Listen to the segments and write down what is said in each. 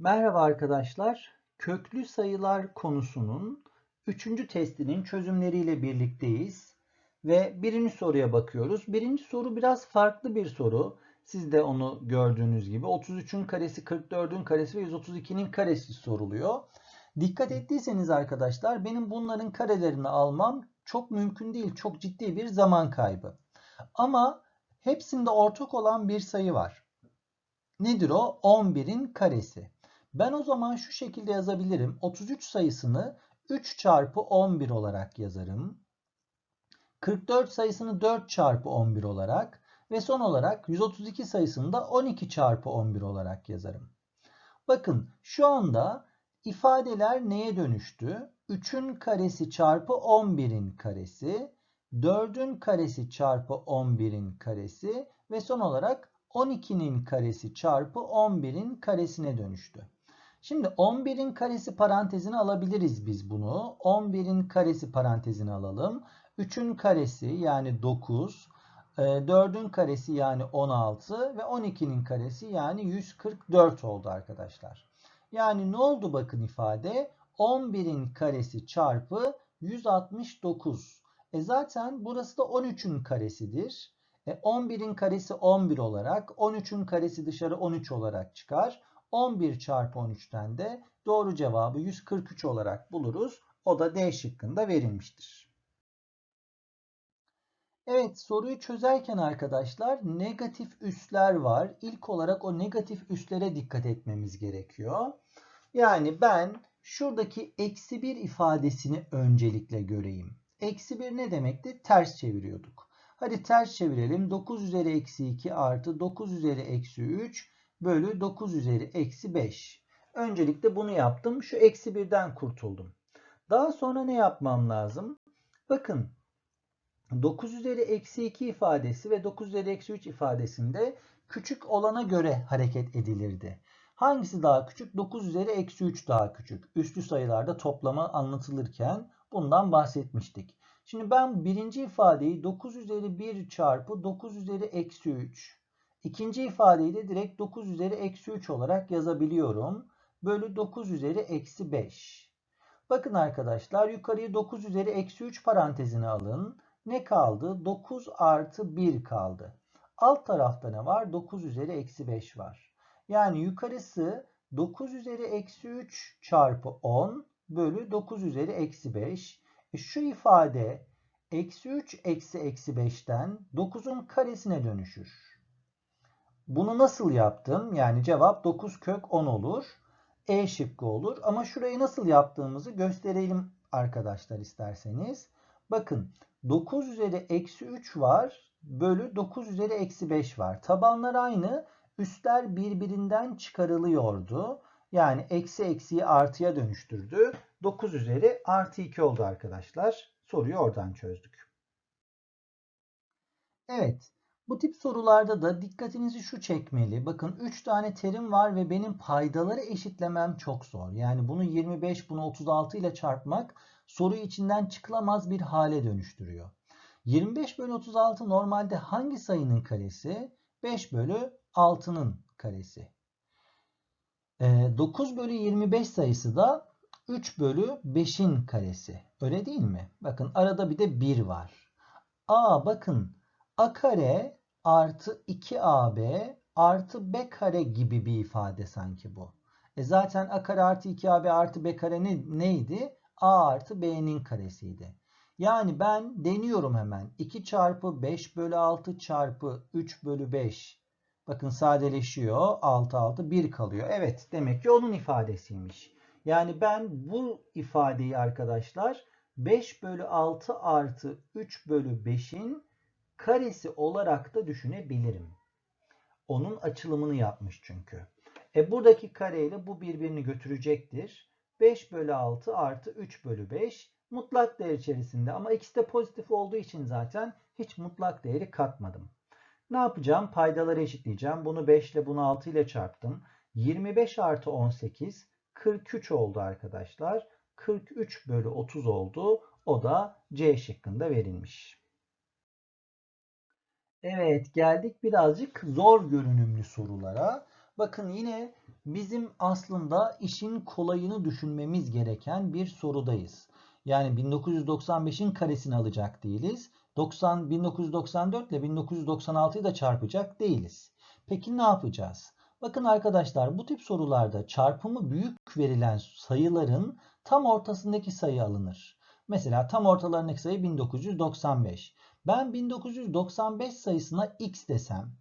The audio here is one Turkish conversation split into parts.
Merhaba arkadaşlar. Köklü sayılar konusunun 3. testinin çözümleriyle birlikteyiz. Ve birinci soruya bakıyoruz. Birinci soru biraz farklı bir soru. Siz de onu gördüğünüz gibi 33'ün karesi, 44'ün karesi ve 132'nin karesi soruluyor. Dikkat ettiyseniz arkadaşlar benim bunların karelerini almam çok mümkün değil. Çok ciddi bir zaman kaybı. Ama hepsinde ortak olan bir sayı var. Nedir o? 11'in karesi. Ben o zaman şu şekilde yazabilirim. 33 sayısını 3 çarpı 11 olarak yazarım. 44 sayısını 4 çarpı 11 olarak ve son olarak 132 sayısını da 12 çarpı 11 olarak yazarım. Bakın şu anda ifadeler neye dönüştü? 3'ün karesi çarpı 11'in karesi, 4'ün karesi çarpı 11'in karesi ve son olarak 12'nin karesi çarpı 11'in karesine dönüştü. Şimdi 11'in karesi parantezine alabiliriz biz bunu. 11'in karesi parantezine alalım. 3'ün karesi yani 9, 4'ün e, karesi yani 16 ve 12'nin karesi yani 144 oldu arkadaşlar. Yani ne oldu bakın ifade? 11'in karesi çarpı 169. E zaten burası da 13'ün karesidir. E 11'in karesi 11 olarak, 13'ün karesi dışarı 13 olarak çıkar. 11 çarpı 13'ten de doğru cevabı 143 olarak buluruz. O da D şıkkında verilmiştir. Evet soruyu çözerken arkadaşlar negatif üsler var. İlk olarak o negatif üslere dikkat etmemiz gerekiyor. Yani ben şuradaki eksi 1 ifadesini öncelikle göreyim. Eksi 1 ne demekti? Ters çeviriyorduk. Hadi ters çevirelim. 9 üzeri eksi 2 artı 9 üzeri eksi 3 bölü 9 üzeri eksi 5. Öncelikle bunu yaptım. Şu eksi 1'den kurtuldum. Daha sonra ne yapmam lazım? Bakın 9 üzeri eksi 2 ifadesi ve 9 üzeri eksi 3 ifadesinde küçük olana göre hareket edilirdi. Hangisi daha küçük? 9 üzeri eksi 3 daha küçük. Üslü sayılarda toplama anlatılırken bundan bahsetmiştik. Şimdi ben birinci ifadeyi 9 üzeri 1 çarpı 9 üzeri eksi 3 İkinci ifadeyi de direkt 9 üzeri eksi 3 olarak yazabiliyorum. Bölü 9 üzeri eksi 5. Bakın arkadaşlar yukarıyı 9 üzeri eksi 3 parantezine alın. Ne kaldı? 9 artı 1 kaldı. Alt tarafta ne var? 9 üzeri eksi 5 var. Yani yukarısı 9 üzeri eksi 3 çarpı 10 bölü 9 üzeri eksi 5. E şu ifade eksi 3 eksi eksi 5'ten 9'un karesine dönüşür. Bunu nasıl yaptım? Yani cevap 9 kök 10 olur. E şıkkı olur. Ama şurayı nasıl yaptığımızı gösterelim arkadaşlar isterseniz. Bakın 9 üzeri eksi 3 var. Bölü 9 üzeri eksi 5 var. Tabanlar aynı. Üstler birbirinden çıkarılıyordu. Yani eksi eksiyi artıya dönüştürdü. 9 üzeri artı 2 oldu arkadaşlar. Soruyu oradan çözdük. Evet. Bu tip sorularda da dikkatinizi şu çekmeli. Bakın 3 tane terim var ve benim paydaları eşitlemem çok zor. Yani bunu 25, bunu 36 ile çarpmak soruyu içinden çıkılamaz bir hale dönüştürüyor. 25 bölü 36 normalde hangi sayının karesi? 5 bölü 6'nın karesi. 9 ee, bölü 25 sayısı da 3 bölü 5'in karesi. Öyle değil mi? Bakın arada bir de 1 var. A bakın a kare artı 2AB artı B kare gibi bir ifade sanki bu. E zaten A kare artı 2AB artı B kare ne, neydi? A artı B'nin karesiydi. Yani ben deniyorum hemen. 2 çarpı 5 bölü 6 çarpı 3 bölü 5. Bakın sadeleşiyor. 6 6 1 kalıyor. Evet demek ki onun ifadesiymiş. Yani ben bu ifadeyi arkadaşlar 5 bölü 6 artı 3 bölü 5'in karesi olarak da düşünebilirim. Onun açılımını yapmış çünkü. E buradaki kareyle bu birbirini götürecektir. 5 bölü 6 artı 3 bölü 5 mutlak değer içerisinde ama ikisi de pozitif olduğu için zaten hiç mutlak değeri katmadım. Ne yapacağım? Paydaları eşitleyeceğim. Bunu 5 ile bunu 6 ile çarptım. 25 artı 18 43 oldu arkadaşlar. 43 bölü 30 oldu. O da C şıkkında verilmiş. Evet geldik birazcık zor görünümlü sorulara. Bakın yine bizim aslında işin kolayını düşünmemiz gereken bir sorudayız. Yani 1995'in karesini alacak değiliz. 90, 1994 ile 1996'yı da çarpacak değiliz. Peki ne yapacağız? Bakın arkadaşlar bu tip sorularda çarpımı büyük verilen sayıların tam ortasındaki sayı alınır. Mesela tam ortalarındaki sayı 1995. Ben 1995 sayısına x desem,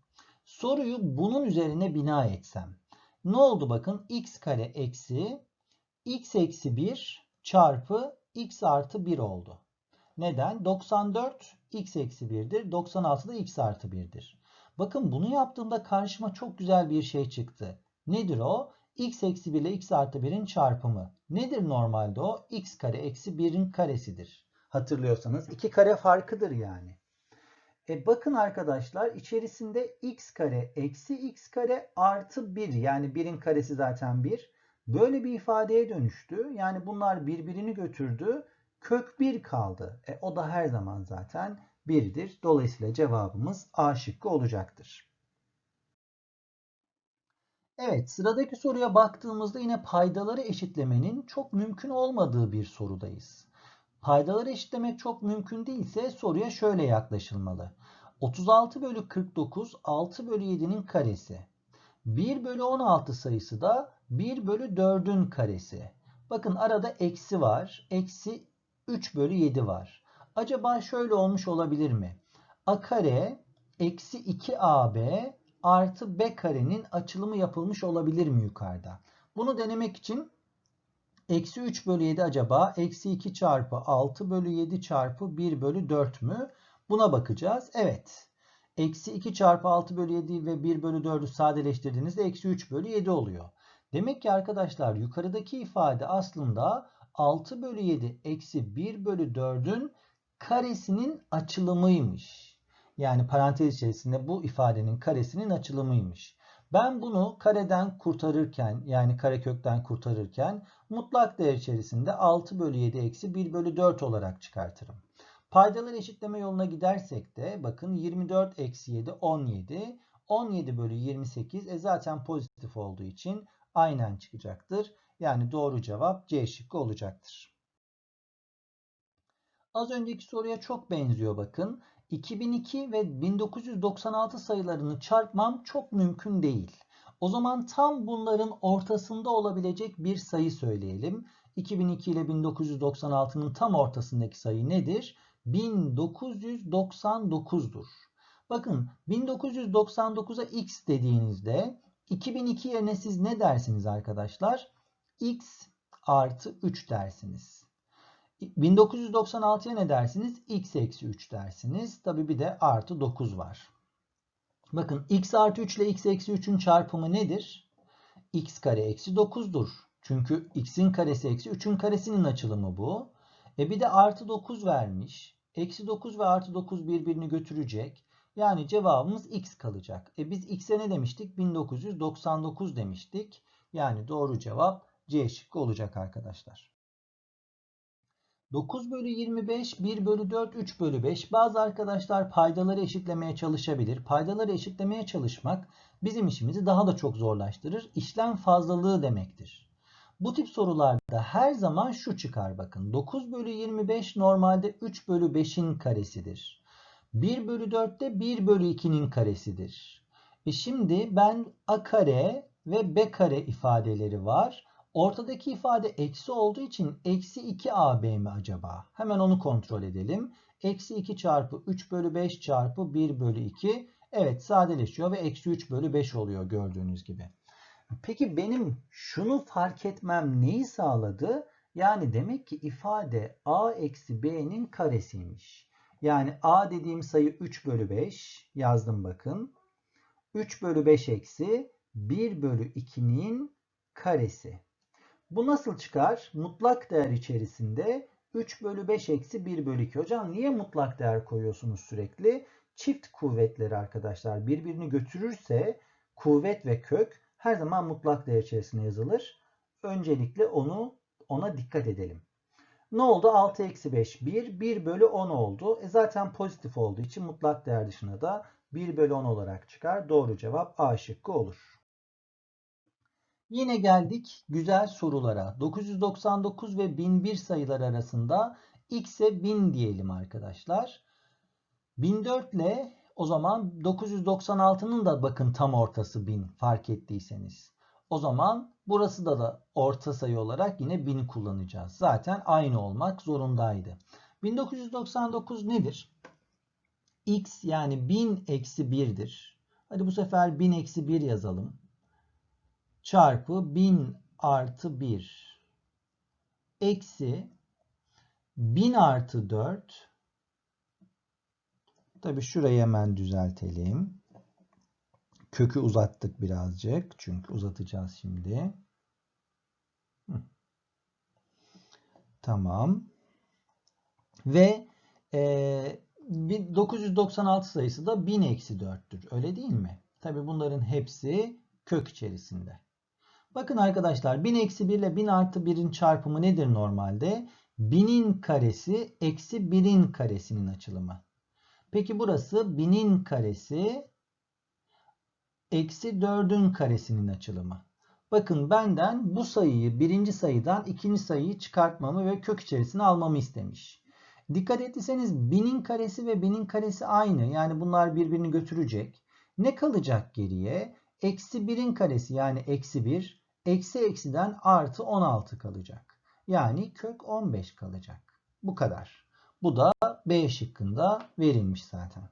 soruyu bunun üzerine bina etsem. Ne oldu bakın? x kare eksi x eksi 1 çarpı x artı 1 oldu. Neden? 94 x eksi 1'dir. 96 da x artı 1'dir. Bakın bunu yaptığımda karşıma çok güzel bir şey çıktı. Nedir o? x eksi 1 ile x artı 1'in çarpımı. Nedir normalde o? x kare eksi 1'in karesidir. Hatırlıyorsanız iki kare farkıdır yani. E bakın arkadaşlar içerisinde x kare eksi x kare artı 1 yani 1'in karesi zaten 1. Böyle bir ifadeye dönüştü. Yani bunlar birbirini götürdü. Kök 1 kaldı. E, o da her zaman zaten 1'dir. Dolayısıyla cevabımız A şıkkı olacaktır. Evet sıradaki soruya baktığımızda yine paydaları eşitlemenin çok mümkün olmadığı bir sorudayız. Paydaları eşitlemek çok mümkün değilse soruya şöyle yaklaşılmalı. 36 bölü 49 6 bölü 7'nin karesi. 1 bölü 16 sayısı da 1 bölü 4'ün karesi. Bakın arada eksi var. Eksi 3 bölü 7 var. Acaba şöyle olmuş olabilir mi? A kare eksi 2AB artı B karenin açılımı yapılmış olabilir mi yukarıda? Bunu denemek için eksi 3 bölü 7 acaba eksi 2 çarpı 6 bölü 7 çarpı 1 bölü 4 mü? Buna bakacağız. Evet. Eksi 2 çarpı 6 bölü 7 ve 1 bölü 4'ü sadeleştirdiğinizde eksi 3 bölü 7 oluyor. Demek ki arkadaşlar yukarıdaki ifade aslında 6 bölü 7 eksi 1 bölü 4'ün karesinin açılımıymış. Yani parantez içerisinde bu ifadenin karesinin açılımıymış. Ben bunu kareden kurtarırken yani karekökten kurtarırken mutlak değer içerisinde 6 bölü 7 eksi 1 bölü 4 olarak çıkartırım. Paydaları eşitleme yoluna gidersek de bakın 24 eksi 7 17. 17 bölü 28 e zaten pozitif olduğu için aynen çıkacaktır. Yani doğru cevap C şıkkı olacaktır. Az önceki soruya çok benziyor bakın. 2002 ve 1996 sayılarını çarpmam çok mümkün değil. O zaman tam bunların ortasında olabilecek bir sayı söyleyelim. 2002 ile 1996'nın tam ortasındaki sayı nedir? 1999'dur. Bakın 1999'a x dediğinizde 2002 yerine siz ne dersiniz arkadaşlar? x artı 3 dersiniz. 1996'ya ne dersiniz? x eksi 3 dersiniz. Tabi bir de artı 9 var. Bakın x artı 3 ile x eksi 3'ün çarpımı nedir? x kare eksi 9'dur. Çünkü x'in karesi eksi 3'ün karesinin açılımı bu. E bir de artı 9 vermiş. Eksi 9 ve artı 9 birbirini götürecek. Yani cevabımız x kalacak. E biz x'e ne demiştik? 1999 demiştik. Yani doğru cevap C şıkkı olacak arkadaşlar. 9 bölü 25, 1 bölü 4, 3 bölü 5. Bazı arkadaşlar paydaları eşitlemeye çalışabilir. Paydaları eşitlemeye çalışmak bizim işimizi daha da çok zorlaştırır. İşlem fazlalığı demektir. Bu tip sorularda her zaman şu çıkar bakın. 9 bölü 25 normalde 3 bölü 5'in karesidir. 1 bölü 4 de 1 bölü 2'nin karesidir. E şimdi ben a kare ve b kare ifadeleri var. Ortadaki ifade eksi olduğu için eksi 2ab mi acaba? Hemen onu kontrol edelim. Eksi 2 çarpı 3 bölü 5 çarpı 1 bölü 2. Evet sadeleşiyor ve eksi 3 bölü 5 oluyor gördüğünüz gibi. Peki benim şunu fark etmem neyi sağladı? Yani demek ki ifade a eksi b'nin karesiymiş. Yani a dediğim sayı 3 bölü 5 yazdım bakın. 3 bölü 5 eksi 1 bölü 2'nin karesi. Bu nasıl çıkar? Mutlak değer içerisinde 3 bölü 5 eksi 1 bölü 2. Hocam niye mutlak değer koyuyorsunuz sürekli? Çift kuvvetleri arkadaşlar birbirini götürürse kuvvet ve kök her zaman mutlak değer içerisinde yazılır. Öncelikle onu ona dikkat edelim. Ne oldu? 6 eksi 5 1. 1 bölü 10 oldu. E zaten pozitif olduğu için mutlak değer dışına da 1 bölü 10 olarak çıkar. Doğru cevap A şıkkı olur. Yine geldik güzel sorulara. 999 ve 1001 sayılar arasında x'e 1000 diyelim arkadaşlar. 1004 ile o zaman 996'nın da bakın tam ortası 1000 fark ettiyseniz. O zaman burası da da orta sayı olarak yine 1000 kullanacağız. Zaten aynı olmak zorundaydı. 1999 nedir? x yani 1000 eksi 1'dir. Hadi bu sefer 1000 eksi 1 yazalım. Çarpı 1000 artı 1 eksi 1000 artı 4 Tabi şurayı hemen düzeltelim. Kökü uzattık birazcık. Çünkü uzatacağız şimdi. Tamam. Ve e, 996 sayısı da 1000 eksi 4'tür. Öyle değil mi? Tabi bunların hepsi kök içerisinde. Bakın arkadaşlar 1000 eksi 1 ile 1000 artı 1'in çarpımı nedir normalde? 1000'in karesi eksi 1'in karesinin açılımı. Peki burası 1000'in karesi eksi 4'ün karesinin açılımı. Bakın benden bu sayıyı birinci sayıdan ikinci sayıyı çıkartmamı ve kök içerisine almamı istemiş. Dikkat ettiyseniz 1000'in karesi ve 1000'in karesi aynı. Yani bunlar birbirini götürecek. Ne kalacak geriye? Eksi 1'in karesi yani eksi 1. Eksi eksiden artı 16 kalacak. Yani kök 15 kalacak. Bu kadar. Bu da B şıkkında verilmiş zaten.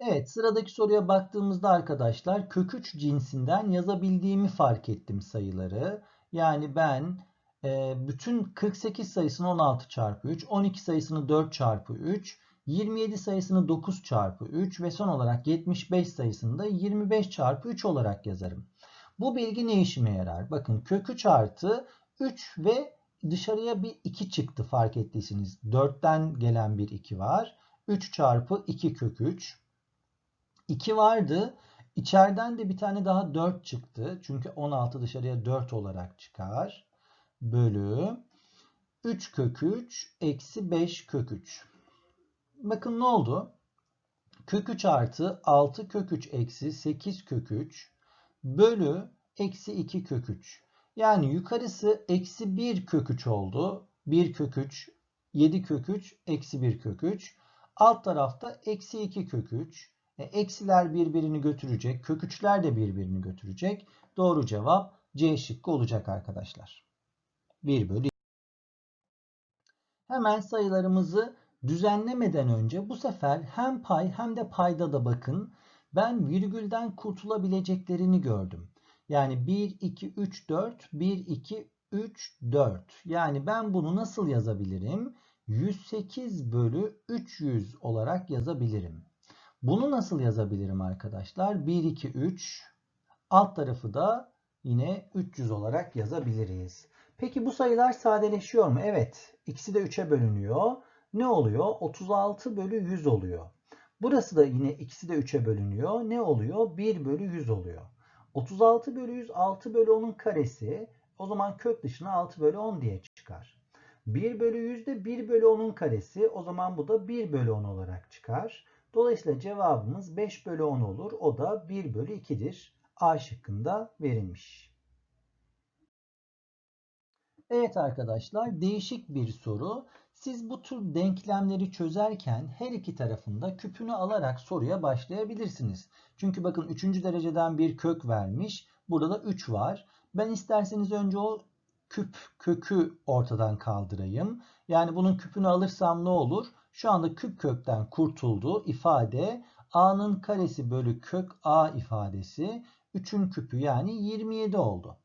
Evet sıradaki soruya baktığımızda arkadaşlar kök 3 cinsinden yazabildiğimi fark ettim sayıları. Yani ben e, bütün 48 sayısını 16 çarpı 3, 12 sayısını 4 çarpı 3, 27 sayısını 9 çarpı 3 ve son olarak 75 sayısını da 25 çarpı 3 olarak yazarım. Bu bilgi ne işime yarar? Bakın kök 3 artı 3 ve dışarıya bir 2 çıktı fark ettiyseniz. 4'ten gelen bir 2 var. 3 çarpı 2 kök 3. 2 vardı. İçeriden de bir tane daha 4 çıktı. Çünkü 16 dışarıya 4 olarak çıkar. Bölü 3 kök 3 eksi 5 kök 3. Bakın ne oldu? Kök 3 artı 6 kök 3 eksi 8 kök 3 bölü eksi 2 kök 3. Yani yukarısı eksi 1 kök 3 oldu. 1 kök 3, 7 kök 3, eksi 1 kök 3. Alt tarafta eksi 2 kök 3. E, eksiler birbirini götürecek. Kök 3'ler de birbirini götürecek. Doğru cevap C şıkkı olacak arkadaşlar. 1 bölü Hemen sayılarımızı düzenlemeden önce bu sefer hem pay hem de payda da bakın ben virgülden kurtulabileceklerini gördüm. Yani 1, 2, 3, 4, 1, 2, 3, 4. Yani ben bunu nasıl yazabilirim? 108 bölü 300 olarak yazabilirim. Bunu nasıl yazabilirim arkadaşlar? 1, 2, 3. Alt tarafı da yine 300 olarak yazabiliriz. Peki bu sayılar sadeleşiyor mu? Evet. İkisi de 3'e bölünüyor. Ne oluyor? 36 bölü 100 oluyor. Burası da yine ikisi de 3'e bölünüyor. Ne oluyor? 1 bölü 100 oluyor. 36 bölü 100 6 bölü 10'un karesi. O zaman kök dışına 6 bölü 10 diye çıkar. 1 bölü 100 de 1 bölü 10'un karesi. O zaman bu da 1 bölü 10 olarak çıkar. Dolayısıyla cevabımız 5 bölü 10 olur. O da 1 bölü 2'dir. A şıkkında verilmiş. Evet arkadaşlar değişik bir soru. Siz bu tür denklemleri çözerken her iki tarafında küpünü alarak soruya başlayabilirsiniz. Çünkü bakın 3. dereceden bir kök vermiş. Burada da 3 var. Ben isterseniz önce o küp kökü ortadan kaldırayım. Yani bunun küpünü alırsam ne olur? Şu anda küp kökten kurtuldu ifade a'nın karesi bölü kök a ifadesi 3'ün küpü yani 27 oldu.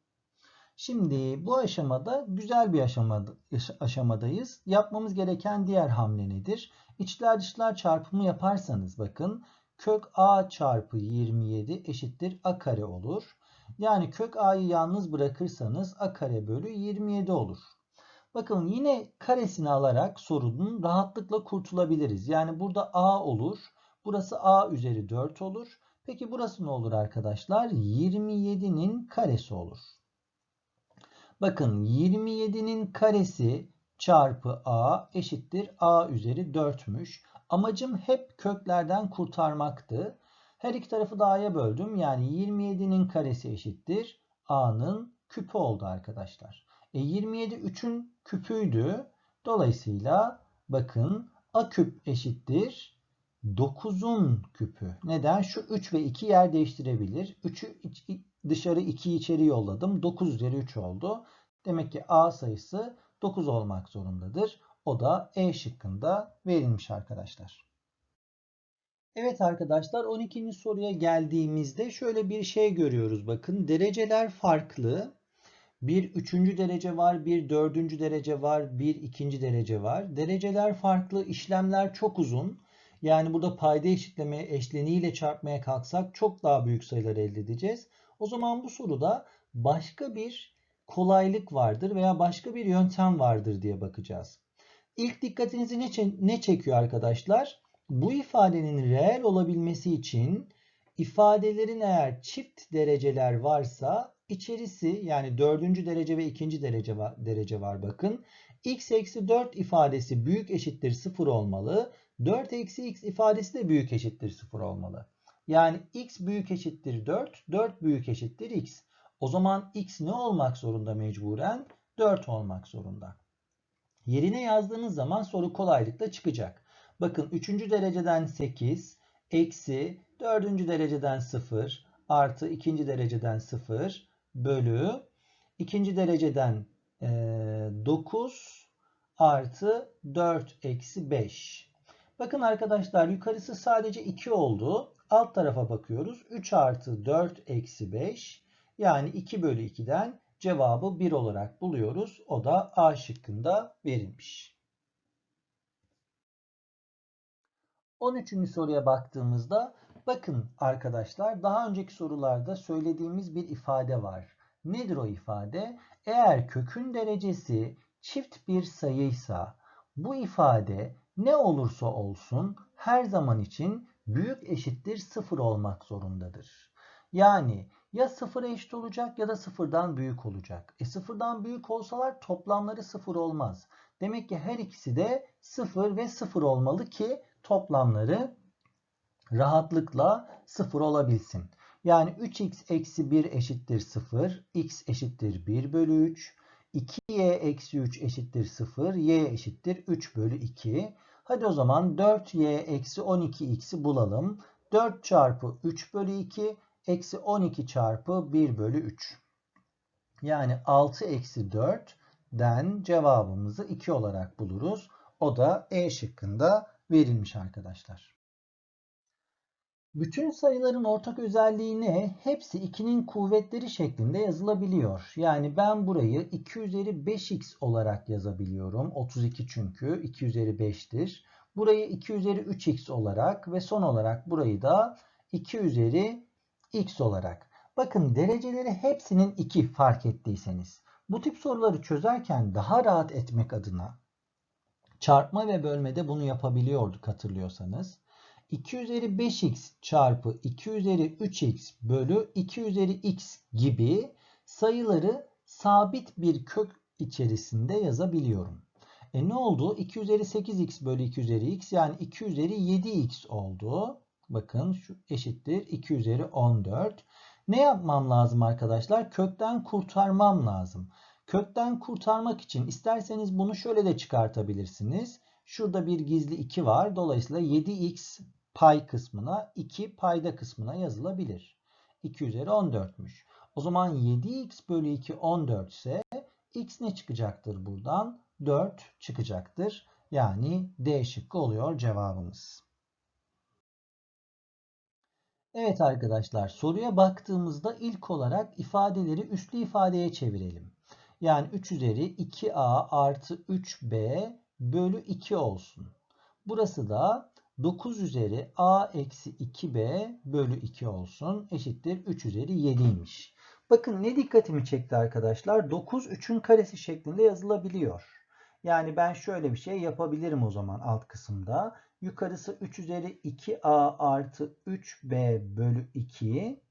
Şimdi bu aşamada güzel bir aşamada, aşamadayız. Yapmamız gereken diğer hamle nedir? İçler dışlar çarpımı yaparsanız bakın kök a çarpı 27 eşittir a kare olur. Yani kök a'yı yalnız bırakırsanız a kare bölü 27 olur. Bakın yine karesini alarak sorunun rahatlıkla kurtulabiliriz. Yani burada a olur. Burası a üzeri 4 olur. Peki burası ne olur arkadaşlar? 27'nin karesi olur. Bakın 27'nin karesi çarpı a eşittir a üzeri 4'müş. Amacım hep köklerden kurtarmaktı. Her iki tarafı da a'ya böldüm. Yani 27'nin karesi eşittir. a'nın küpü oldu arkadaşlar. E 27 3'ün küpüydü. Dolayısıyla bakın a küp eşittir 9'un küpü. Neden? Şu 3 ve 2 yer değiştirebilir. 3'ü dışarı 2'yi içeri yolladım. 9 üzeri 3 oldu. Demek ki a sayısı 9 olmak zorundadır. O da E şıkkında verilmiş arkadaşlar. Evet arkadaşlar 12. soruya geldiğimizde şöyle bir şey görüyoruz. Bakın dereceler farklı. Bir üçüncü derece var, bir dördüncü derece var, bir ikinci derece var. Dereceler farklı, işlemler çok uzun. Yani burada payda eşitlemeye eşleniğiyle çarpmaya kalksak çok daha büyük sayılar elde edeceğiz. O zaman bu soruda başka bir kolaylık vardır veya başka bir yöntem vardır diye bakacağız. İlk dikkatinizi ne, ne çekiyor arkadaşlar? Bu ifadenin reel olabilmesi için ifadelerin eğer çift dereceler varsa içerisi yani dördüncü derece ve ikinci derece var, derece var bakın. x eksi 4 ifadesi büyük eşittir 0 olmalı. 4 eksi x ifadesi de büyük eşittir 0 olmalı. Yani x büyük eşittir 4, 4 büyük eşittir x. O zaman x ne olmak zorunda mecburen? 4 olmak zorunda. Yerine yazdığınız zaman soru kolaylıkla çıkacak. Bakın 3. dereceden 8 eksi 4. dereceden 0 artı 2. dereceden 0 bölü 2. dereceden 9 artı 4 eksi 5. Bakın arkadaşlar yukarısı sadece 2 oldu. Alt tarafa bakıyoruz. 3 artı 4 eksi 5 yani 2 bölü 2'den cevabı 1 olarak buluyoruz. O da A şıkkında verilmiş. 13. soruya baktığımızda bakın arkadaşlar daha önceki sorularda söylediğimiz bir ifade var. Nedir o ifade? Eğer kökün derecesi çift bir sayıysa bu ifade ne olursa olsun her zaman için büyük eşittir sıfır olmak zorundadır. Yani ya sıfıra eşit olacak ya da sıfırdan büyük olacak. E sıfırdan büyük olsalar toplamları sıfır olmaz. Demek ki her ikisi de sıfır ve sıfır olmalı ki toplamları rahatlıkla sıfır olabilsin. Yani 3x eksi 1 eşittir 0, x eşittir 1 bölü 3, 2y eksi 3 eşittir 0, y eşittir 3 bölü 2. Hadi o zaman 4y eksi 12x'i bulalım. 4 çarpı 3 bölü 2 eksi 12 çarpı 1 bölü 3. Yani 6 eksi 4'den cevabımızı 2 olarak buluruz. O da E şıkkında verilmiş arkadaşlar. Bütün sayıların ortak özelliği ne? Hepsi 2'nin kuvvetleri şeklinde yazılabiliyor. Yani ben burayı 2 üzeri 5x olarak yazabiliyorum. 32 çünkü 2 üzeri 5'tir. Burayı 2 üzeri 3x olarak ve son olarak burayı da 2 üzeri x olarak. Bakın dereceleri hepsinin 2 fark ettiyseniz. Bu tip soruları çözerken daha rahat etmek adına çarpma ve bölmede bunu yapabiliyorduk hatırlıyorsanız. 2 üzeri 5x çarpı 2 üzeri 3x bölü 2 üzeri x gibi sayıları sabit bir kök içerisinde yazabiliyorum. E ne oldu? 2 üzeri 8x bölü 2 üzeri x yani 2 üzeri 7x oldu. Bakın şu eşittir 2 üzeri 14. Ne yapmam lazım arkadaşlar? Kökten kurtarmam lazım. Kökten kurtarmak için isterseniz bunu şöyle de çıkartabilirsiniz. Şurada bir gizli 2 var. Dolayısıyla 7x pay kısmına 2 payda kısmına yazılabilir. 2 üzeri 14'müş. O zaman 7x bölü 2 14 ise x ne çıkacaktır buradan? 4 çıkacaktır. Yani D şıkkı oluyor cevabımız. Evet arkadaşlar soruya baktığımızda ilk olarak ifadeleri üslü ifadeye çevirelim. Yani 3 üzeri 2a artı 3b bölü 2 olsun. Burası da 9 üzeri a eksi 2b bölü 2 olsun. Eşittir 3 üzeri 7'ymiş. Bakın ne dikkatimi çekti arkadaşlar. 9 3'ün karesi şeklinde yazılabiliyor. Yani ben şöyle bir şey yapabilirim o zaman alt kısımda. Yukarısı 3 üzeri 2a artı 3b bölü 2.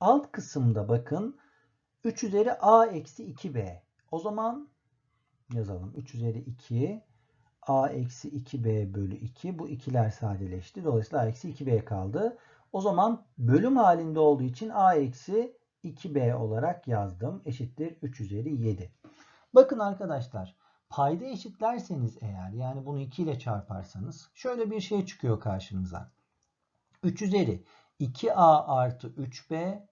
Alt kısımda bakın 3 üzeri a eksi 2b. O zaman yazalım. 3 üzeri 2 a eksi 2b bölü 2. Bu ikiler sadeleşti. Dolayısıyla a eksi 2b kaldı. O zaman bölüm halinde olduğu için a eksi 2b olarak yazdım. Eşittir 3 üzeri 7. Bakın arkadaşlar payda eşitlerseniz eğer yani bunu 2 ile çarparsanız şöyle bir şey çıkıyor karşınıza. 3 üzeri 2a artı 3b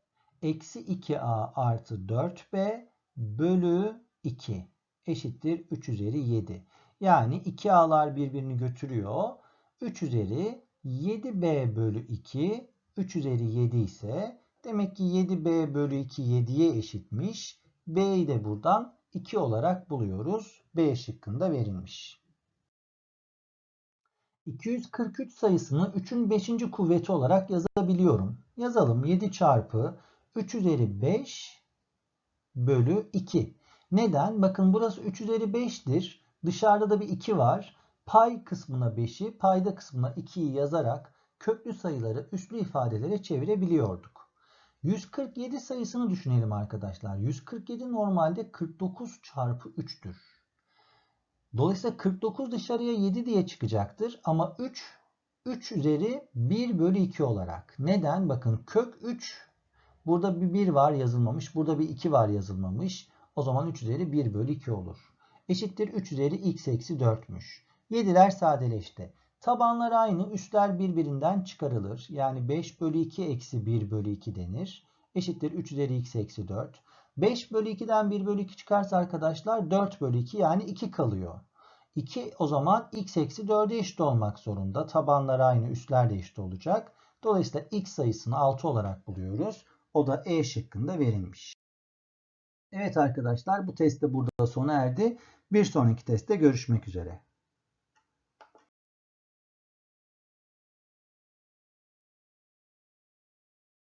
eksi 2a artı 4b bölü 2 eşittir 3 üzeri 7. Yani 2a'lar birbirini götürüyor. 3 üzeri 7b bölü 2 3 üzeri 7 ise demek ki 7b bölü 2 7'ye eşitmiş. b'yi de buradan 2 olarak buluyoruz. B şıkkında verilmiş. 243 sayısını 3'ün 5. kuvveti olarak yazabiliyorum. Yazalım 7 çarpı 3 üzeri 5 bölü 2. Neden? Bakın burası 3 üzeri 5'tir. Dışarıda da bir 2 var. Pay kısmına 5'i, payda kısmına 2'yi yazarak köklü sayıları üslü ifadelere çevirebiliyorduk. 147 sayısını düşünelim arkadaşlar. 147 normalde 49 çarpı 3'tür. Dolayısıyla 49 dışarıya 7 diye çıkacaktır. Ama 3, 3 üzeri 1 bölü 2 olarak. Neden? Bakın kök 3. Burada bir 1 var yazılmamış. Burada bir 2 var yazılmamış. O zaman 3 üzeri 1 bölü 2 olur. Eşittir 3 üzeri x eksi 4'müş. 7'ler sadeleşti. Tabanlar aynı. Üstler birbirinden çıkarılır. Yani 5 bölü 2 eksi 1 bölü 2 denir. Eşittir 3 üzeri x eksi 4. 5 bölü 2'den 1 bölü 2 çıkarsa arkadaşlar 4 bölü 2 yani 2 kalıyor. 2 o zaman x eksi 4'e eşit olmak zorunda. Tabanlar aynı, üstler de eşit olacak. Dolayısıyla x sayısını 6 olarak buluyoruz. O da E şıkkında verilmiş. Evet arkadaşlar bu test de burada sona erdi. Bir sonraki testte görüşmek üzere.